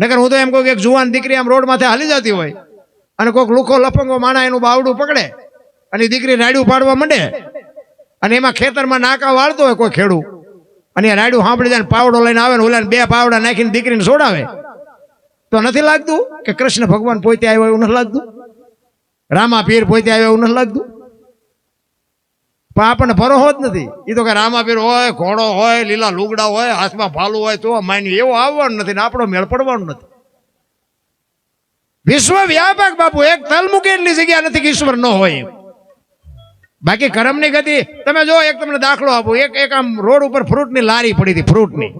નકર હું તો એમ કહું કે એક જુવાન દીકરી આમ રોડ માથે હાલી જતી હોય અને કોઈક લુખો લફંગો માણા એનું બાવડું પકડે અને દીકરી રાડ્યું પાડવા માંડે અને એમાં ખેતરમાં નાકા વાળતો હોય કોઈ ખેડૂ અને રાડ્યું સાંભળી જાય પાવડો લઈને આવે ને ઓલા બે પાવડા નાખીને દીકરીને છોડાવે તો નથી લાગતું કે કૃષ્ણ ભગવાન પોતે આવ્યો એવું નથી લાગતું? રામા પીર પોતે આવ્યો એવું નથી લાગતું? પણ આપણને ભરોસો જ નથી. એ તો કે રામાપીર હોય, ઘોડો હોય, લીલા લુગડા હોય, હાથમાં ભાલું હોય, તો માન્યું એવો આવવાનું નથી ને આપણો મેળ પડવાનું નથી. વિશ્વ વ્યાપક બાપુ, એક તલ મૂકે એટલી જગ્યા નથી કે ઈશ્વર ન હોય બાકી કરમની ગતિ, તમે જો એક તમને દાખલો આપું, એક એક આમ રોડ ઉપર ફ્રૂટની લારી પડી હતી, ફ્રૂટની.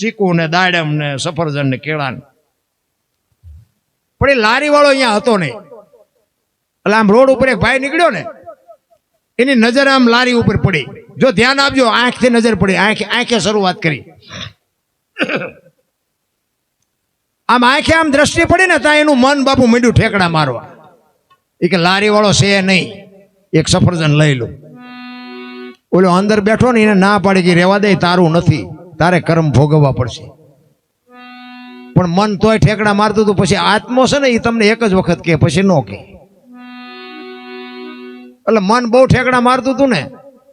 ચીકુ ને દાડમ ને સફરજન ને કેળા ને પણ એ લારી વાળો અહીંયા હતો નહીં. એટલે આમ રોડ ઉપર એક ભાઈ નીકળ્યો ને એની નજર આમ લારી ઉપર પડી. જો ધ્યાન આપજો, આંખથી નજર પડી. આંખે આંખે શરૂઆત કરી. આમ આંખે આમ દ્રષ્ટિ પડી ને ત્યાં એનું મન બાપુ મીંડું ઠેકડા મારવા. એ કે લારી વાળો છે નહીં. એક સફરજન લઈ લો. ઓલો અંદર બેઠો ને એને ના પાડી કે રેવા દે, તારું નથી. તારે કર્મ ભોગવવા પડશે. પણ મન તોય ઠેકડા મારતું હતું. પછી આત્મો છે ને એ તમને એક જ વખત કે, પછી ન કે. એટલે મન બહુ ઠેકડા મારતું હતું ને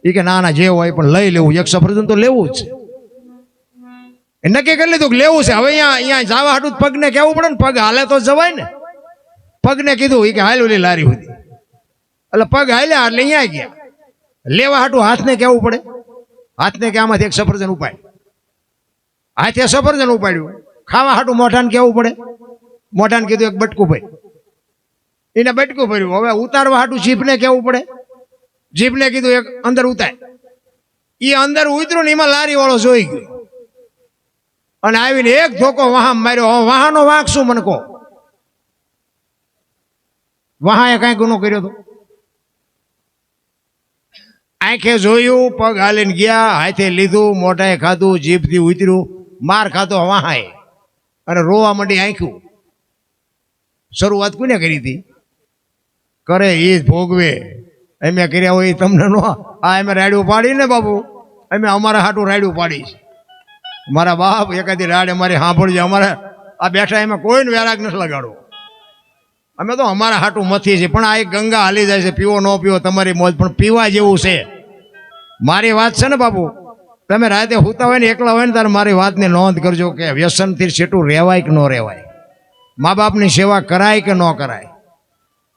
એ કે ના ના જે હોય પણ લઈ લેવું, એક સફરજન તો લેવું જ એ નક્કી કરી લીધું કે લેવું છે. હવે અહીંયા અહીંયા જવા હાટું પગને કહેવું પડે ને, પગ હાલે તો જવાય ને. પગને કીધું એ કે હાલ ઓલી લારી હતી એટલે પગ હાલ્યા એટલે અહીંયા ગયા. લેવા હાટું હાથને કહેવું પડે. હાથને કે આમાંથી એક સફરજન ઉપાય હાથે સફરજન ઉપાડ્યું. ખાવા હાટું મોઢાને કહેવું પડે. મોઢાને કીધું, એક બટકું ભાઈ એને બટકું ભર્યું. હવે ઉતારવા હાટું જીભને કહેવું પડે? જીભને કીધું, એક અંદર ઉતાર. એ અંદર ઉતર્યું ને એમાં લારી વાળો જોઈ ગયો. અને આવીને એક ધોકો વાહન માર્યો. વાહનો વાંક શું મને કહો? વહાએ કઈ ગુનો કર્યો તો? આંખે જોયું, પગ હાલીને ગયા, હાથે લીધું, મોઢાએ ખાધું, જીભથી ઉતર્યું, માર ખાધો વહાએ. અને રોવા માંડી આંખ્યું. શરૂઆત કોને કરી હતી? કરે એ જ ભોગવે. અમે કર્યા હોય એ તમને નો. આ અમે રાડ્યું પાડી ને બાપુ. અમે અમારા હાટું રાડ્યું પાડી છે મારા બાપ એકાદી રાડ અમારી સાંભળજે. અમારે આ બેઠા એમાં કોઈને વેરાગ નથી લગાડવો. અમે તો અમારા હાટું મથી છે પણ આ એક ગંગા હાલી જાય છે. પીવો ન પીવો તમારી મોજ. પણ પીવા જેવું છે. મારી વાત છે ને બાપુ. તમે રાતે હુતા હોય ને એકલા હોય ને ત્યારે મારી વાતની નોંધ કરજો કે વ્યસનથી છેટું રહેવાય કે ન રહેવાય. મા બાપની સેવા કરાય કે ન કરાય?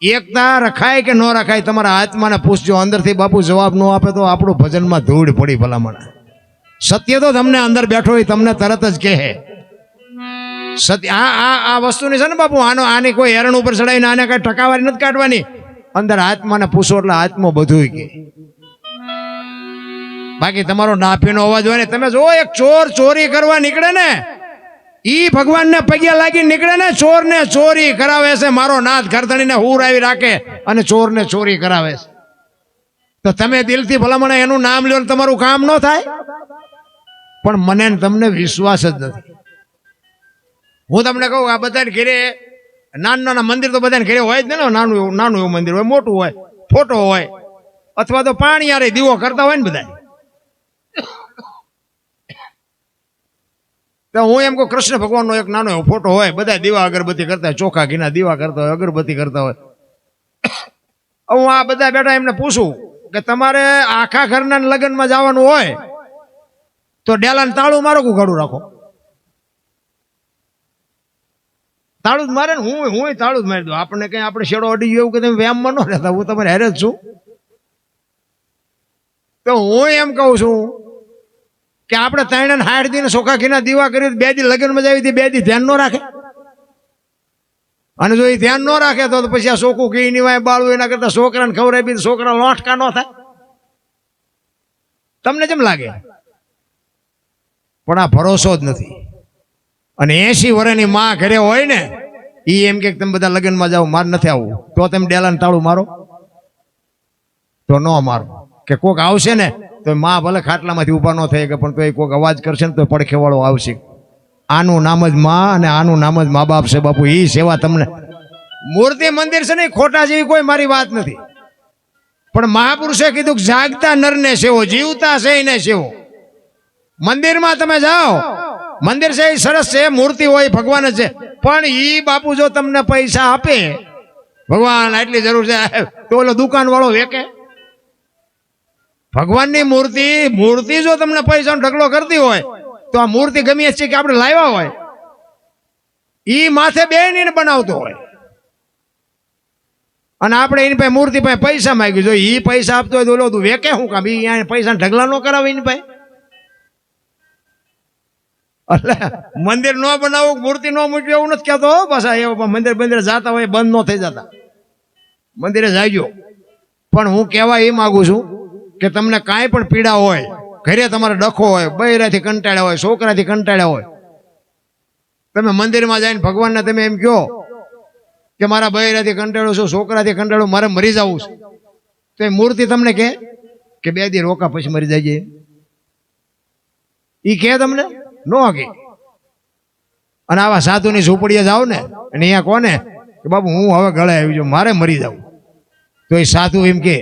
એકતા રખાય કે ન રખાય, તમારા આત્માને પૂછજો, અંદરથી બાપુ જવાબ ન આપે તો આપણું ભજનમાં ધૂળ પડી ભલામણ. સત્ય તો તમને અંદર બેઠો હોય, તમને તરત જ કહે. સત્ય આ આ આ વસ્તુની છે ને બાપુ, આનો આની કોઈ હેરણ ઉપર ચડાવીને આને કાંઈ ટકાવારી નથી કાઢવાની. અંદર આત્માને પૂછો એટલે આત્મો બધું કે બાકી તમારો નાફીનો અવાજ હોય ને, તમે જો એક ચોર ચોરી કરવા નીકળે ને ઈ ભગવાનને પગ્યા લાગી નીકળે ને ચોરને ચોરી કરાવે છે. મારો નાથ ઘરધણીને હુર આવી રાખે અને ચોરને ચોરી કરાવે છે. તો તમે દિલથી ભલામણ એનું નામ લ્યો ને તમારું કામ ન થાય. પણ મને તમને વિશ્વાસ જ નથી. હું તમને કહું આ બધાને ઘેરે નાના નાના મંદિર તો બધાને ઘેરે હોય જ ને નાનું નાનું એવું મંદિર હોય, મોટું હોય, ફોટો હોય, અથવા તો પાણી યારે દીવો કરતા હોય ને બધા તો હું એમ કહું, કૃષ્ણ ભગવાનનો એક નાનો એવો ફોટો હોય બધા દીવા અગરબત્તી કરતા હોય, ચોખા ઘીના દીવા કરતા હોય, અગરબત્તી કરતા હોય. હું આ બધા બેઠા એમને પૂછું કે તમારે આખા ઘરના લગ્નમાં જવાનું હોય, તો ડેલાને તાળું મારો ઘડું રાખો? તાળું જ મારે ને હું હું તાળું જ મારી દઉં. આપણને કઈ આપણે શેડો અડી ગયો એવું કે તમે વ્યાયામમાં ન રહેતા, હું તમારે હેરે જ છું. તો હું એમ કહું છું કે આપણે ત્રણ હાઠ દિન સોખા ઘીના દીવા કરી બે દી લગ્નમાં જાવી હતી બે દી ધ્યાન ન રાખે. અને જો એ ધ્યાન ન રાખે તો પછી આ સોકું કે એની વાય બાળવું એના કરતા છોકરાને ખવડાવી બી છોકરા લોટકા ન થાય. તમને કેમ લાગે? પણ આ ભરોસો જ નથી. અને એસી વર્ષની માં ઘરે હોય ને એ એમ કે તમે બધા લગ્નમાં જાઓ, મારે નથી આવવું તો તમે ડેલાને તાળું મારો. તો ન મારો. કે કોક આવશે ને તો માં ભલે ખાટલામાંથી ઊભા ન થઈ કે પણ તો એ કોઈક અવાજ કરશે ને તો પડખેવાળો આવશે. આનું નામ જ માં અને આનું નામ જ મા બાપ છે બાપુ. એ સેવા તમને મૂર્તિ મંદિર છે ને ખોટા જેવી કોઈ મારી વાત નથી. પણ મહાપુરુષે કીધું જાગતા નરને સેવો, જીવતા છે એને સેવો. મંદિરમાં તમે જાઓ. મંદિર છે એ સરસ છે, મૂર્તિ હોય, ભગવાન છે. પણ એ બાપુ જો તમને પૈસા આપે, ભગવાન, આટલી જરૂર છે. તો ઓલો દુકાન વાળો વેકે. ભગવાનની મૂર્તિ મૂર્તિ જો તમને પૈસાનો ઢગલો કરતી હોય, તો આ મૂર્તિ ગમી છે કે આપણે લાવ્યા હોય. ઈ માથે બેહીને બનાવતો હોય. અને આપણે એની પાસે મૂર્તિ પાસે પૈસા માંગ્યું. જો ઈ પૈસા આપતો હોય તો ઓલો તું વેકે શું કામ? અહીંયા પૈસા ઢગલા ન કરાવે એની પાસે. એટલે મંદિર ન બનાવવું, મૂર્તિ ન મૂકવી એવું નથી કહેતો પાછા. એ મંદિર મંદિર જાતા હોય બંધ ન થઈ જતા. મંદિરે જાજો પણ હું કહેવા એ માગું છું કે તમને કાંઈ પણ પીડા હોય, ઘરે તમારે ડખો હોય, બૈરાથી કંટાળ્યા હોય, છોકરાથી કંટાળ્યા હોય, તમે મંદિરમાં જઈને ભગવાનને તમે એમ કહો કે મારા બૈરાથી કંટાળો છું, છોકરાથી કંટાળો, મારે મરી જવું છે. તો એ મૂર્તિ તમને કહે કે બે દી રોકા પછી મરી જાય એ કહે તમને? ન કે અને આવા સાધુની ઝૂંપડીએ જાઓ ને, અને અહીંયા કોને? કે બાબુ હું હવે ગળે આવી જાઉં, મારે મરી જાઉં તો એ સાધુ એમ કે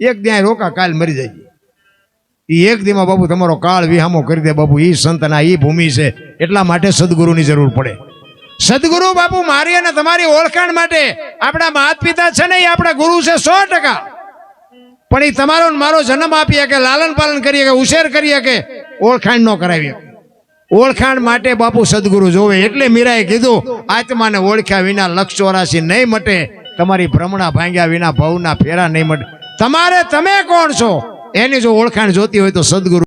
એક ત્યાં રોકા, કાલ મરી જાય. એ એક દીમાં બાપુ તમારો કાળ વિહામો કરી દે બાપુ એ સંતના એ ભૂમિ છે. એટલા માટે સદગુરુની જરૂર પડે. સદગુરુ બાપુ, મારી અને તમારી ઓળખાણ માટે આપણા માતા પિતા છે ને એ આપણા ગુરુ છે સો ટકા. પણ એ તમારો મારો જન્મ આપીએ કે લાલન પાલન કરીએ કે ઉછેર કરીએ કે ઓળખાણ ન કરાવીએ ઓળખાણ માટે બાપુ સદગુરુ જોવે એટલે મીરાએ કીધું, આત્માને ઓળખ્યા વિના લક્ષ ચોરાશી નહીં મટે. તમારી ભ્રમણા ભાંગ્યા વિના ભવના ફેરા નહીં મટે. તમારે તમે કોણ છો? એની જો ઓળખાણ જોતી હોય તો સદગુરુ